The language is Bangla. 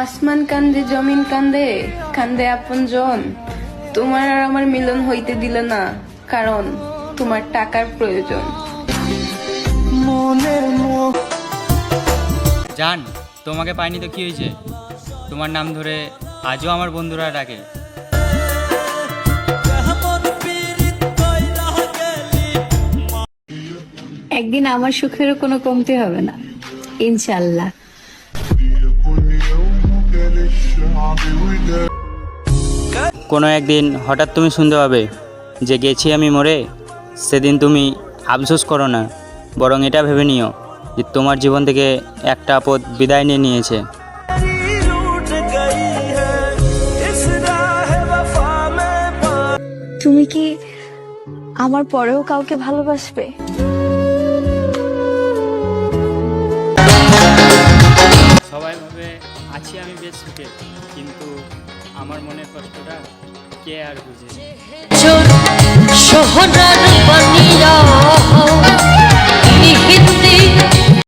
আসমান কান্দে জমিন কান্দে কান্দে আপন জন। তোমার আর আমার মিলন হইতে দিল না কারণ তোমার টাকার প্রয়োজন। জান তোমাকে পাইনি তো কি হয়েছে তোমার নাম ধরে আজও আমার বন্ধুরা ডাকে। একদিন আমার সুখেরও কোনো কমতি হবে না। ইনশাল্লাহ। কোনো একদিন হঠাৎ তুমি শুনতে পাবে যে গেছি আমি মরে, সেদিন তুমি আফসোস করো না, বরং এটা ভেবে নিও যে তোমার জীবন থেকে একটা আপদ বিদায় নিয়ে নিয়েছে। তুমি কি আমার পরেও কাউকে ভালোবাসবে? আছি আমি বেশ সুখে কিন্তু আমার মনের কষ্টটা কে আর বুঝে?